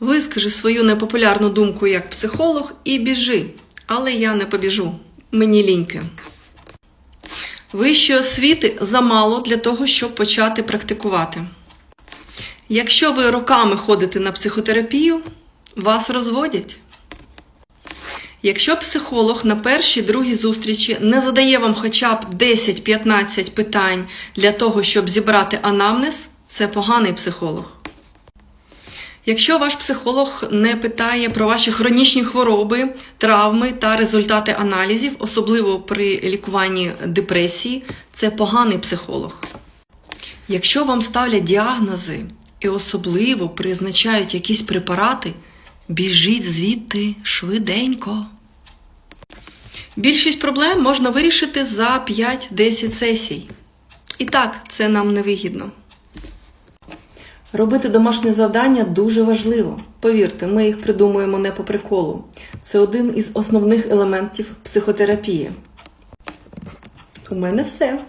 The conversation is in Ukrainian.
Вискажи свою непопулярну думку як психолог і біжи. Але я не побіжу. Мені ліньки. Вищої освіти замало для того, щоб почати практикувати. Якщо ви роками ходите на психотерапію, вас розводять. Якщо психолог на першій другій зустрічі не задає вам хоча б 10-15 питань для того, щоб зібрати анамнез, це поганий психолог. Якщо ваш психолог не питає про ваші хронічні хвороби, травми та результати аналізів, особливо при лікуванні депресії, це поганий психолог. Якщо вам ставлять діагнози і особливо призначають якісь препарати, біжіть звідти швиденько. Більшість проблем можна вирішити за 5-10 сесій. І так, це нам не вигідно. Робити домашні завдання дуже важливо. Повірте, ми їх придумуємо не по приколу. Це один із основних елементів психотерапії. У мене все.